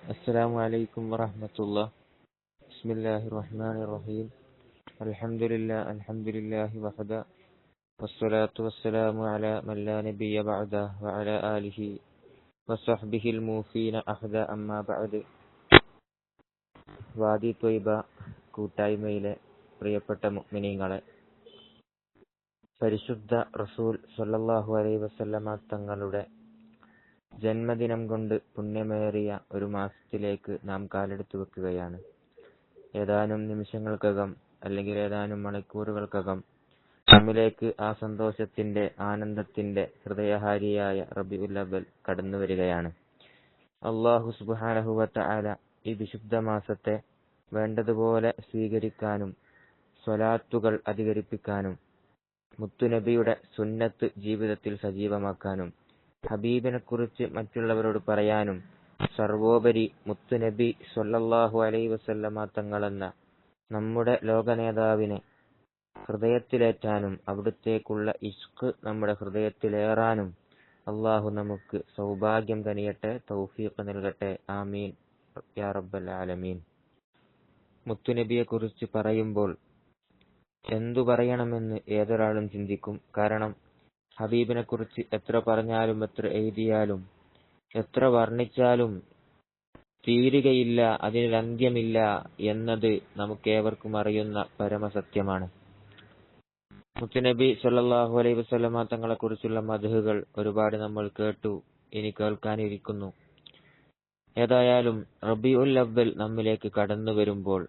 السلام عليكم ورحمة الله بسم الله الرحمن الرحيم الحمد لله الحمد لله وحده والصلاة والسلام على من لا نبي بعده وعلى آله وصحبه الموفين أحدا أما بعد വാദി ത്വയ്ബ കൂട്ടായ്മയിലെ പ്രിയപ്പെട്ട മുഅ്മിനീങ്ങളെ പരിശുദ്ധ റസൂൽ സല്ലല്ലാഹു അലൈഹി വസല്ലമ തങ്ങളുടെ ജന്മദിനം കൊണ്ട് പുണ്യമേറിയ ഒരു മാസത്തിലേക്ക് നാം കാലെടുത്തു വെക്കുകയാണ്. ഏതാനും നിമിഷങ്ങൾക്കകം അല്ലെങ്കിൽ ഏതാനും മണിക്കൂറുകൾക്കകം നമ്മിലേക്ക് ആ സന്തോഷത്തിന്റെ ആനന്ദത്തിന്റെ ഹൃദയഹാരിയായ റബിഉൽ അവൽ കടന്നു വരികയാണ്. അള്ളാഹു സുബ്ഹാനഹു വതആല ഈ വിശുദ്ധ മാസത്തെ വേണ്ടതുപോലെ സ്വീകരിക്കാനും സ്വലാത്തുകൾ അധികരിപ്പിക്കാനും മുത്തുനബിയുടെ സുന്നത്ത് ജീവിതത്തിൽ സജീവമാക്കാനും ഹബീബിനെ കുറിച്ച് മറ്റുള്ളവരോട് പറയാനും സർവോപരി മുത്തുനബി സ്വല്ലല്ലാഹു അലൈഹി വസല്ലമ തങ്ങളെന്ന നമ്മുടെ ലോകനേതാവിനെ ഹൃദയത്തിലേറ്റാനും അവിടുത്തേക്കുള്ള ഇഷ്ക് നമ്മുടെ ഹൃദയത്തിലേറാനും അള്ളാഹു നമുക്ക് സൗഭാഗ്യം തനിയട്ടെ തൗഫീഖ് നൽകട്ടെ. ആമീൻ. യാ റബ്ബൽ ആലമീൻ. മുത്തുനബിയെ കുറിച്ച് പറയുമ്പോൾ എന്തു പറയണമെന്ന് ഏതൊരാളും ചിന്തിക്കും. കാരണം ഹബീബിനെ കുറിച്ച് എത്ര പറഞ്ഞാലും എത്ര എഴുതിയാലും എത്ര വർണിച്ചാലും തീരുകയില്ല അതിന് അന്ത്യമില്ല എന്നത് നമുക്കേവർക്കും അറിയുന്ന പരമസത്യമാണ്. മുത്തുനബി സല്ലാഹു അലൈഹി വസല്ലമ തങ്ങളെ കുറിച്ചുള്ള മധുഹുകൾ ഒരുപാട് നമ്മൾ കേട്ടു ഇനി കേൾക്കാനിരിക്കുന്നു. ഏതായാലും റബിഉൽ അവ്വൽ നമ്മിലേക്ക് കടന്നു വരുമ്പോൾ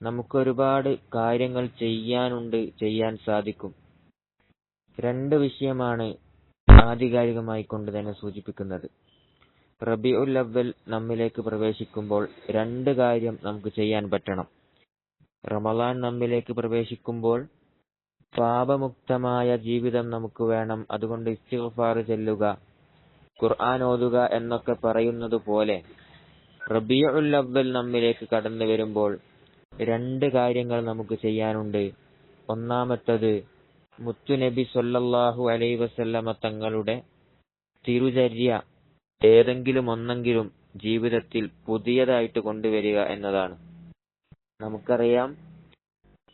നമുക്ക് ഒരുപാട് കാര്യങ്ങൾ ചെയ്യാനുണ്ട് ചെയ്യാൻ സാധിക്കും. രണ്ട് വിഷയമാണ് ആധികാരികമായി കൊണ്ട് തന്നെ സൂചിപ്പിക്കുന്നത്. റബീഉൽ അവ്വൽ നമ്മിലേക്ക് പ്രവേശിക്കുമ്പോൾ രണ്ട് കാര്യം നമുക്ക് ചെയ്യാൻ പറ്റണം. റമളാൻ നമ്മിലേക്ക് പ്രവേശിക്കുമ്പോൾ പാപമുക്തമായ ജീവിതം നമുക്ക് വേണം. അതുകൊണ്ട് ഇസ്തിഗ്ഫാർ ചെല്ലുക ഖുർആൻ ഓതുക എന്നൊക്കെ പറയുന്നത് പോലെ റബിയുൽ അവ്വൽ നമ്മിലേക്ക് കടന്നു വരുമ്പോൾ രണ്ട് കാര്യങ്ങൾ നമുക്ക് ചെയ്യാനുണ്ട്. ഒന്നാമത്തത് മുത്തുനബി സൊല്ലാഹു അലൈ വസല്ലമ തങ്ങളുടെ തിരുചര്യ ഏതെങ്കിലും ഒന്നെങ്കിലും ജീവിതത്തിൽ പുതിയതായിട്ട് കൊണ്ടുവരിക എന്നതാണ്. നമുക്കറിയാം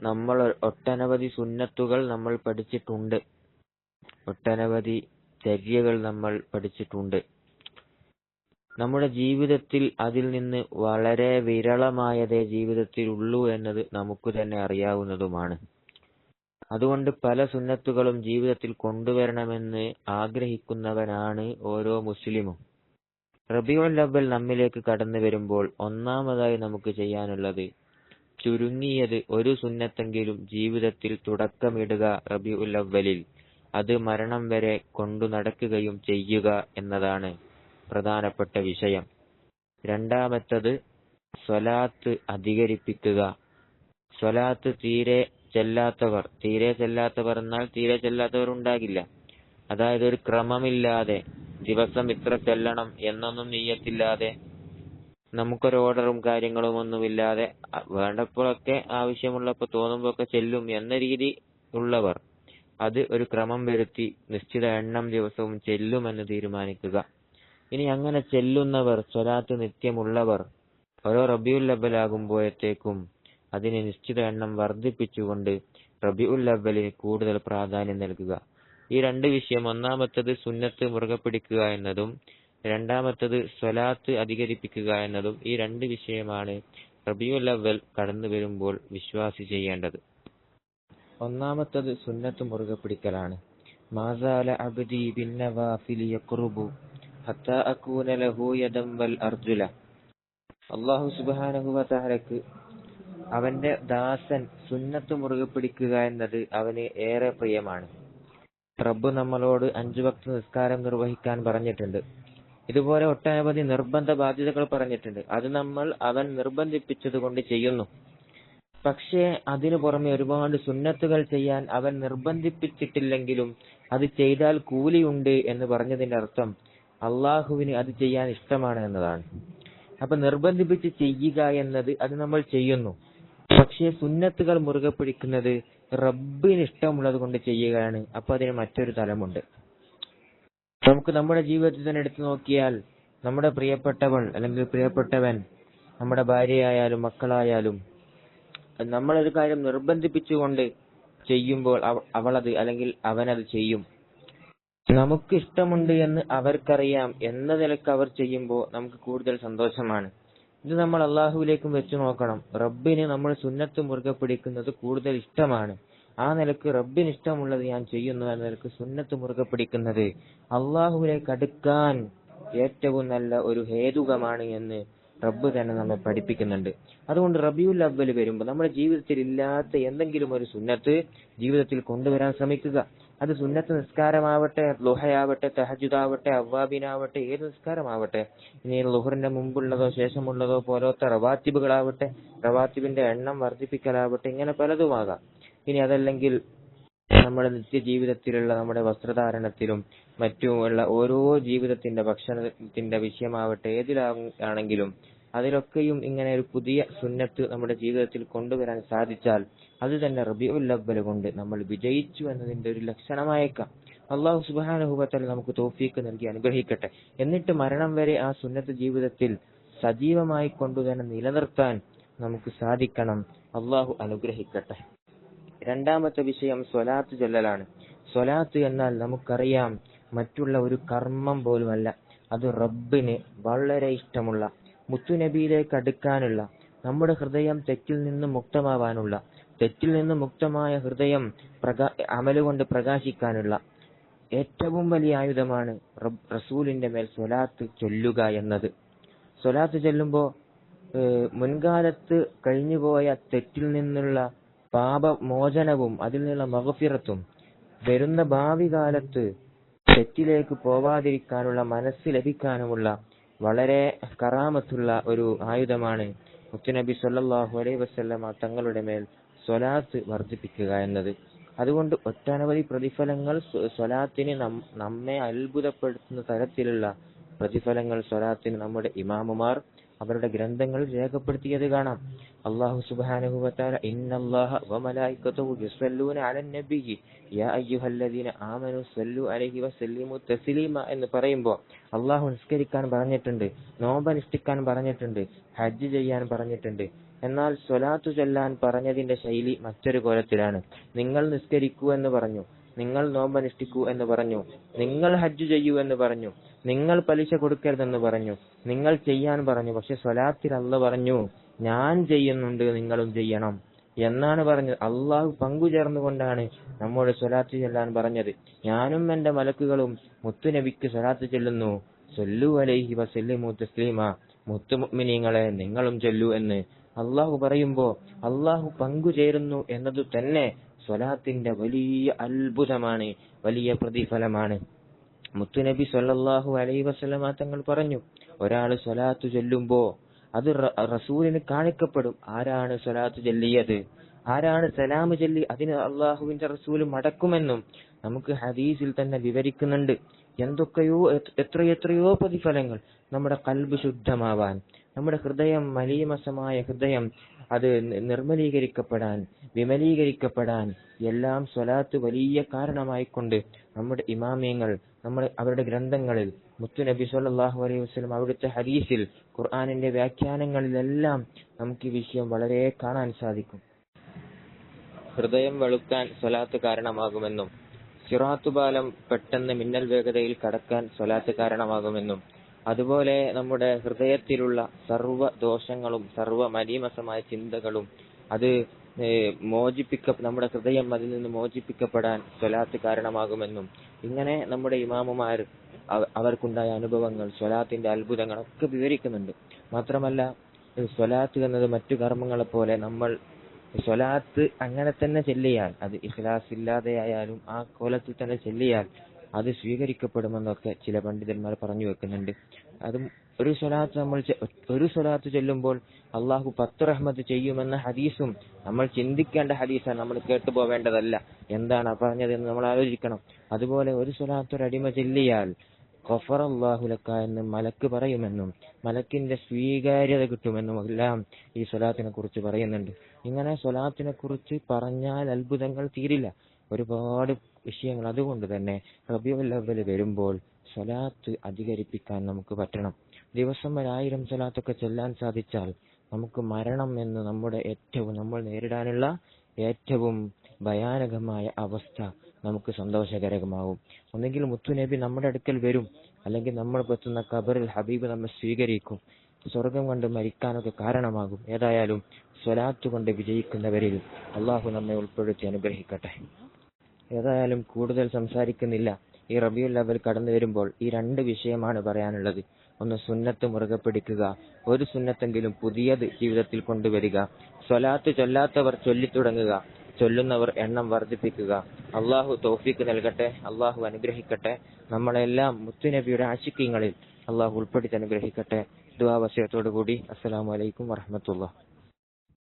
നമ്മൾ ഒട്ടനവധി സുന്നത്തുകൾ നമ്മൾ പഠിച്ചിട്ടുണ്ട്. ഒട്ടനവധി ചര്യകൾ നമ്മൾ പഠിച്ചിട്ടുണ്ട്. നമ്മുടെ ജീവിതത്തിൽ അതിൽ നിന്ന് വളരെ വിരളമായതേ ജീവിതത്തിൽ ഉള്ളൂ എന്നത് നമുക്ക് തന്നെ അറിയാവുന്നതുമാണ്. അതുകൊണ്ട് പല സുന്നത്തുകളും ജീവിതത്തിൽ കൊണ്ടുവരണമെന്ന് ആഗ്രഹിക്കുന്നവനാണ് ഓരോ മുസ്ലിമും. റബിയുൽ അവ്വൽ നമ്മിലേക്ക് കടന്നു വരുമ്പോൾ ഒന്നാമതായി നമുക്ക് ചെയ്യാനുള്ളത് ചുരുങ്ങിയത് ഒരു സുന്നത്തെങ്കിലും ജീവിതത്തിൽ തുടക്കമിടുക റബിഉൽ അവ്വലിൽ. അത് മരണം വരെ കൊണ്ടു നടക്കുകയും ചെയ്യുക എന്നതാണ് പ്രധാനപ്പെട്ട വിഷയം. രണ്ടാമത്തത് സ്വലാത്ത് അധികരിപ്പിക്കുക. സ്വലാത്ത് തീരെ ചെല്ലാത്തവർ തീരെ ചെല്ലാത്തവർ എന്നാൽ തീരെ ചെല്ലാത്തവർ ഉണ്ടാകില്ല അതായത് ഒരു ക്രമമില്ലാതെ ദിവസം ഇത്ര ചെല്ലണം എന്നൊന്നും നീയത്തില്ലാതെ നമുക്കൊരു ഓർഡറും കാര്യങ്ങളും ഒന്നുമില്ലാതെ വേണ്ടപ്പോഴൊക്കെ ആവശ്യമുള്ളപ്പോൾ തോന്നുമ്പോഴൊക്കെ ചെല്ലും എന്ന രീതി ഉള്ളവർ അത് ഒരു ക്രമം വരുത്തി നിശ്ചിത എണ്ണം ദിവസവും ചെല്ലുമെന്ന് തീരുമാനിക്കുക. ഇനി അങ്ങനെ ചെല്ലുന്നവർ സ്വലാത്ത് നിത്യമുള്ളവർ ഓരോ റബിയുൽ അവലാകുമ്പോഴത്തേക്കും അതിന് നിശ്ചിത എണ്ണം വർദ്ധിപ്പിച്ചുകൊണ്ട് റബിഉൽ അവലിന് കൂടുതൽ പ്രാധാന്യം നൽകുക. ഈ രണ്ട് വിഷയം ഒന്നാമത്തത് സുന്നത്ത് മുറുകെ പിടിക്കുക എന്നതും രണ്ടാമത്തത് സ്വലാത്ത് അധികരിപ്പിക്കുക എന്നതും ഈ രണ്ട് വിഷയമാണ് റബിയുൽ അവ്വൽ കടന്നു വരുമ്പോൾ വിശ്വാസി ചെയ്യേണ്ടത്. ഒന്നാമത്തത് സുന്നത്ത് മുറുകെ പിടിക്കലാണ്. മാസാല അബ്ദി ബിന്നവാഫിലി ഹത്താ അകൂന ലഹു യദം വൽ അർജുല. അല്ലാഹു സുബ്ഹാനഹു വ അവന്റെ ദാസൻ സുന്നത്ത് മുറുകെ പിടിക്കുക എന്നത് അവന് ഏറെ പ്രിയമാണ്. റബ്ബ് നമ്മളോട് അഞ്ചു വക്ത നിസ്കാരം നിർവഹിക്കാൻ പറഞ്ഞിട്ടുണ്ട്. ഇതുപോലെ ഒട്ടനവധി നിർബന്ധ ബാധ്യതകൾ പറഞ്ഞിട്ടുണ്ട്. അത് നമ്മൾ അവൻ നിർബന്ധിപ്പിച്ചത് കൊണ്ട് ചെയ്യുന്നു. പക്ഷേ അതിനു പുറമെ ഒരുപാട് സുന്നത്തുകൾ ചെയ്യാൻ അവൻ നിർബന്ധിപ്പിച്ചിട്ടില്ലെങ്കിലും അത് ചെയ്താൽ കൂലിയുണ്ട് എന്ന് പറഞ്ഞതിന്റെ അർത്ഥം അള്ളാഹുവിന് അത് ചെയ്യാൻ ഇഷ്ടമാണ് എന്നതാണ്. അപ്പൊ നിർബന്ധിപ്പിച്ച് ചെയ്യുക എന്നത് അത് നമ്മൾ ചെയ്യുന്നു. പക്ഷേ സുന്നത്തുകൾ മുറുകെ പിടിക്കുന്നത് റബ്ബിന് ഇഷ്ടമുള്ളത് കൊണ്ട് ചെയ്യുകയാണ്. അപ്പൊ അതിന് മറ്റൊരു തലമുണ്ട്. നമുക്ക് നമ്മുടെ ജീവിതത്തിൽ തന്നെ എടുത്തു നോക്കിയാൽ നമ്മുടെ പ്രിയപ്പെട്ടവൾ അല്ലെങ്കിൽ പ്രിയപ്പെട്ടവൻ നമ്മുടെ ഭാര്യയായാലും മക്കളായാലും നമ്മളൊരു കാര്യം നിർബന്ധിപ്പിച്ചുകൊണ്ട് ചെയ്യുമ്പോൾ അവളത് അല്ലെങ്കിൽ അവനത് ചെയ്യും. നമുക്ക് ഇഷ്ടമുണ്ട് എന്ന് അവർക്കറിയാം എന്ന നിലയ്ക്ക് അവർ ചെയ്യുമ്പോൾ നമുക്ക് കൂടുതൽ സന്തോഷമാണ്. ഇത് നമ്മൾ അള്ളാഹുവിലേക്കും വെച്ചു നോക്കണം. റബ്ബിന് നമ്മൾ സുന്നത്ത് മുറുകെ പിടിക്കുന്നത് കൂടുതൽ ഇഷ്ടമാണ്. ആ നിലയ്ക്ക് റബ്ബിന് ഇഷ്ടമുള്ളത് ഞാൻ ചെയ്യുന്നു എന്ന നിലയ്ക്ക് സുന്നത്ത് മുറുകെ പിടിക്കുന്നത് അള്ളാഹുവിലേക്ക് അടുക്കാൻ ഏറ്റവും നല്ല ഒരു ഹേതുകമാണ് എന്ന് റബ്ബ് തന്നെ നമ്മെ പഠിപ്പിക്കുന്നുണ്ട്. അതുകൊണ്ട് റബിയുൽ അവൽ വരുമ്പോൾ നമ്മുടെ ജീവിതത്തിൽ ഇല്ലാത്ത എന്തെങ്കിലും ഒരു സുന്നത്ത് ജീവിതത്തിൽ കൊണ്ടുവരാൻ ശ്രമിക്കുക. അത് സുന്നത്ത് നിസ്കാരമാവട്ടെ ലുഹയാവട്ടെ തഹജുദാവട്ടെ അവ്വാബിനാവട്ടെ ഏത് നിസ്കാരമാവട്ടെ. ഇനി ലുഹറിന്റെ മുമ്പുള്ളതോ ശേഷമുള്ളതോ പോലത്തെ റവാത്തിബുകളാവട്ടെ റവാത്തിബിന്റെ എണ്ണം വർദ്ധിപ്പിക്കലാവട്ടെ ഇങ്ങനെ പലതുമാകാം. ഇനി അതല്ലെങ്കിൽ നമ്മുടെ നിത്യജീവിതത്തിലുള്ള നമ്മുടെ വസ്ത്രധാരണത്തിലും മറ്റുമുള്ള ഓരോ ജീവിതത്തിന്റെ ഭക്ഷണത്തിന്റെ വിഷയമാവട്ടെ ഏതിലാണെങ്കിലും അതിലൊക്കെയും ഇങ്ങനെ ഒരു പുതിയ സുന്നത്ത് നമ്മുടെ ജീവിതത്തിൽ കൊണ്ടുവരാൻ സാധിച്ചാൽ അത് തന്നെ റബിയുൽ അവ്വൽ കൊണ്ട് നമ്മൾ വിജയിച്ചു എന്നതിന്റെ ഒരു ലക്ഷണമായേക്കാം. അള്ളാഹു സുബാനുഭവത്തിൽ നമുക്ക് തോഫീക്ക് നൽകി അനുഗ്രഹിക്കട്ടെ. എന്നിട്ട് മരണം വരെ ആ സുന്നത്ത് ജീവിതത്തിൽ സജീവമായി കൊണ്ടുതന്നെ നിലനിർത്താൻ നമുക്ക് സാധിക്കണം. അള്ളാഹു അനുഗ്രഹിക്കട്ടെ. രണ്ടാമത്തെ വിഷയം സ്വലാത്ത് ചൊല്ലലാണ്. സ്വലാത്ത് എന്നാൽ നമുക്കറിയാം മറ്റുള്ള ഒരു കർമ്മം പോലുമല്ല. അത് റബ്ബിന് വളരെ ഇഷ്ടമുള്ള മുത്തുനബിയിലേക്ക് അടുക്കാനുള്ള നമ്മുടെ ഹൃദയം തെറ്റിൽ നിന്നും മുക്തമാവാനുള്ള തെറ്റിൽ നിന്നും മുക്തമായ ഹൃദയം അമലുകൊണ്ട് പ്രകാശിക്കാനുള്ള ഏറ്റവും വലിയ ആയുധമാണ് റസൂലിന്റെ മേൽ സ്വലാത്ത് ചൊല്ലുക എന്നത്. സ്വലാത്ത് ചൊല്ലുമ്പോൾ മുൻകാലത്ത് കഴിഞ്ഞുപോയ തെറ്റിൽ നിന്നുള്ള പാപമോചനവും അതിൽ നിന്നുള്ള മഹഫിറത്തും വരുന്ന ഭാവി കാലത്ത് തെറ്റിലേക്ക് പോവാതിരിക്കാനുള്ള മനസ്സ് ലഭിക്കാനുമുള്ള വളരെ കറാമത്തുള്ള ഒരു ആയുധമാണ്. മുത്തുനബി സല്ലല്ലാഹു അലൈഹി വസല്ലമ തങ്ങളുടെ മേൽ സ്വലാത്ത് വർദ്ധിപ്പിക്കുക എന്നത്. അതുകൊണ്ട് ഒട്ടനവധി പ്രതിഫലങ്ങൾ സ്വ- സ്വലാത്തിന് നമ്മെ അത്ഭുതപ്പെടുത്തുന്ന തരത്തിലുള്ള പ്രതിഫലങ്ങൾ സ്വലാത്തിന് നമ്മുടെ ഇമാമുമാർ അവരുടെ ഗ്രന്ഥങ്ങൾ രേഖപ്പെടുത്തിയത് കാണാം. അള്ളാഹു സുബ്ഹാനഹു ഇന്നല്ലാഹ വമലായികതുഹു യുസല്ലൂന അലൻ നബിയ്യി യാ അയ്യുഹല്ലദീന ആമനു സല്ലു അലൈഹി വസല്ലിമു തസ്ലീമ എന്ന് പറയുമ്പോൾ അള്ളാഹു നിസ്കരിക്കാൻ പറഞ്ഞിട്ടുണ്ട് നോമ്പനുഷ്ഠിക്കാൻ പറഞ്ഞിട്ടുണ്ട് ഹജ്ജ് ചെയ്യാൻ പറഞ്ഞിട്ടുണ്ട്. എന്നാൽ സ്വലാത്തു ചൊല്ലാൻ പറഞ്ഞതിന്റെ ശൈലി മറ്റൊരു കോലത്തിലാണ്. നിങ്ങൾ നിസ്കരിക്കൂ എന്ന് പറഞ്ഞു നിങ്ങൾ നോമ്പനുഷ്ഠിക്കൂ എന്ന് പറഞ്ഞു നിങ്ങൾ ഹജ്ജ് ചെയ്യൂ എന്ന് പറഞ്ഞു നിങ്ങൾ പലിശ കൊടുക്കരുതെന്ന് പറഞ്ഞു. നിങ്ങൾ ചെയ്യാൻ പറഞ്ഞു. പക്ഷെ സ്വലാത്തിൽ അല്ല പറഞ്ഞു ഞാൻ ചെയ്യുന്നുണ്ട് നിങ്ങളും ചെയ്യണം. എന്നാണ് പറഞ്ഞത്. അള്ളാഹു പങ്കുചേർന്നുകൊണ്ടാണ് നമ്മോട് സ്വലാത്ത് ചെല്ലാൻ പറഞ്ഞത്. ഞാനും എന്റെ മലക്കുകളും മുത്തുനബിക്ക് സ്വലാത്ത് ചെല്ലുന്നു. സൊല്ലു അലൈഹി വസല്ലിമു തസ്ലീമ. മുത്തുമിനിങ്ങളെ നിങ്ങളും ചൊല്ലു എന്ന് അള്ളാഹു പറയുമ്പോ അള്ളാഹു പങ്കുചേരുന്നു എന്നത് തന്നെ സ്വലാത്തിന്റെ വലിയ അത്ഭുതമാണ് വലിയ പ്രതിഫലമാണ്. മുത്തുനബി സല്ലല്ലാഹു അലൈഹി വസല്ലമ തങ്ങൾ പറഞ്ഞു ഒരാൾ സ്വലാത്ത് ചൊല്ലുമ്പോ അത് റസൂലിന് കാണിക്കപ്പെടും ആരാണ് സ്വലാത്ത് ചൊല്ലിയത്. ആരാണ് സലാം ചൊല്ലി അതിന് അള്ളാഹുവിന്റെ റസൂൽ മടക്കുമെന്നും നമുക്ക് ഹദീസിൽ തന്നെ വിവരിക്കുന്നുണ്ട്. എന്തൊക്കെയോ എത്ര- എത്രയെത്രയോ പ്രതിഫലങ്ങൾ നമ്മുടെ കൽബ് ശുദ്ധമാവാൻ നമ്മുടെ ഹൃദയം മലീമസമായ ഹൃദയം അത് നിർമ്മലീകരിക്കപ്പെടാൻ വിമലീകരിക്കപ്പെടാൻ എല്ലാം സ്വലാത്ത് വലിയ കാരണമായിക്കൊണ്ട് നമ്മുടെ ഇമാമിയങ്ങൾ നമ്മുടെ അവരുടെ ഗ്രന്ഥങ്ങളിൽ മുത്തു നബി സല്ലല്ലാഹു അലൈഹി വസല്ലം അവിടുത്തെ ഹദീസിൽ ഖുർആനിന്റെ വ്യാഖ്യാനങ്ങളിലെല്ലാം നമുക്ക് ഈ വിഷയം വളരെ കാണാൻ സാധിക്കും. ഹൃദയം വെളുക്കാൻ സ്വലാത്ത് കാരണമാകുമെന്നും സിറാത്തുപാലം പെട്ടെന്ന് മിന്നൽ വേഗതയിൽ കടക്കാൻ സ്വലാത്ത് കാരണമാകുമെന്നും അതുപോലെ നമ്മുടെ ഹൃദയത്തിലുള്ള സർവ ദോഷങ്ങളും സർവ മലീമസമായ ചിന്തകളും അത് മോചിപ്പിക്ക നമ്മുടെ ഹൃദയം അതിൽ നിന്ന് മോചിപ്പിക്കപ്പെടാൻ സ്വലാത്ത് കാരണമാകുമെന്നും ഇങ്ങനെ നമ്മുടെ ഇമാമുമാർ അവർക്കുണ്ടായ അനുഭവങ്ങൾ സ്വലാത്തിന്റെ അത്ഭുതങ്ങൾ ഒക്കെ വിവരിക്കുന്നുണ്ട്. മാത്രമല്ല സ്വലാത്ത് എന്നത് മറ്റു കർമ്മങ്ങളെ പോലെ നമ്മൾ സ്വലാത്ത് അങ്ങനെ തന്നെ ചെല്ലിയാൽ അത് ഇഖ്ലാസ് ഇല്ലാതെയായാലും ആ കോലത്തിൽ തന്നെ ചെല്ലിയാൽ അത് സ്വീകരിക്കപ്പെടുമെന്നൊക്കെ ചില പണ്ഡിതന്മാർ പറഞ്ഞു വെക്കുന്നുണ്ട്. അതും ഒരു സ്വലാത്ത് നമ്മൾ ഒരു സ്വലാത്ത് ചൊല്ലുമ്പോൾ അള്ളാഹു പത്ത് റഹ്മത്ത് ചെയ്യുമെന്ന ഹദീസും നമ്മൾ ചിന്തിക്കേണ്ട ഹദീസാണ് നമ്മൾ കേട്ടു പോവേണ്ടതല്ല. എന്താണ് പറഞ്ഞതെന്ന് നമ്മൾ ആലോചിക്കണം. അതുപോലെ ഒരു സ്വലാത്ത് ഒരു അടിമ ചെല്ലിയാൽ ഖഫറല്ലാഹുലക്ക എന്ന് മലക്ക് പറയുമെന്നും മലക്കിന്റെ സ്വീകാര്യത കിട്ടുമെന്നും എല്ലാം ഈ സ്വലാത്തിനെ കുറിച്ച് പറയുന്നുണ്ട്. ഇങ്ങനെ സ്വലാത്തിനെ കുറിച്ച് പറഞ്ഞാൽ അത്ഭുതങ്ങൾ തീരില്ല. ഒരുപാട് വിഷയങ്ങൾ. അതുകൊണ്ട് തന്നെ റബിയുൽ അവ്വൽ വരുമ്പോൾ സ്വലാത്ത് അധികരിപ്പിക്കാൻ നമുക്ക് പറ്റണം. ദിവസം ഒരായിരം സ്വലാത്തൊക്കെ ചെല്ലാൻ സാധിച്ചാൽ നമുക്ക് മരണം എന്ന് നമ്മുടെ ഏറ്റവും നമ്മൾ നേരിടാനുള്ള ഏറ്റവും ഭയാനകമായ അവസ്ഥ നമുക്ക് സന്തോഷകരകമാകും ഒന്നെങ്കിൽ മുത്തുനബി നമ്മുടെ അടുക്കൽ വരും. അല്ലെങ്കിൽ നമ്മൾ പറ്റുന്ന ഖബറിൽ ഹബീബ് നമ്മെ സ്വീകരിക്കും. സ്വർഗം കൊണ്ട് മരിക്കാനൊക്കെ കാരണമാകും. ഏതായാലും സ്വലാത്ത് കൊണ്ട് വിജയിക്കുന്നവരിൽ അള്ളാഹു നമ്മെ ഉൾപ്പെടുത്തി അനുഗ്രഹിക്കട്ടെ. ഏതായാലും കൂടുതൽ സംസാരിക്കുന്നില്ല. ഈ റബിയുൽ അവൽ കടന്നു വരുമ്പോൾ ഈ രണ്ട് വിഷയമാണ് പറയാനുള്ളത്. ഒന്ന് സുന്നത്ത് മുറുകെ പിടിക്കുക. ഒരു സുന്നത്തെങ്കിലും പുതിയത് ജീവിതത്തിൽ കൊണ്ടുവരിക. സ്വലാത്ത് ചൊല്ലാത്തവർ ചൊല്ലിത്തുടങ്ങുക. ചൊല്ലുന്നവർ എണ്ണം വർദ്ധിപ്പിക്കുക. അള്ളാഹു തോഫിക്ക് നൽകട്ടെ. അള്ളാഹു അനുഗ്രഹിക്കട്ടെ. നമ്മളെല്ലാം മുത്തുനബിയുടെ ആശിക്യങ്ങളിൽ അള്ളാഹു ഉൾപ്പെടുത്തി അനുഗ്രഹിക്കട്ടെ. ദുവാവശയത്തോടു കൂടി അസ്സലാമു അലൈക്കും വറഹമത്തുള്ള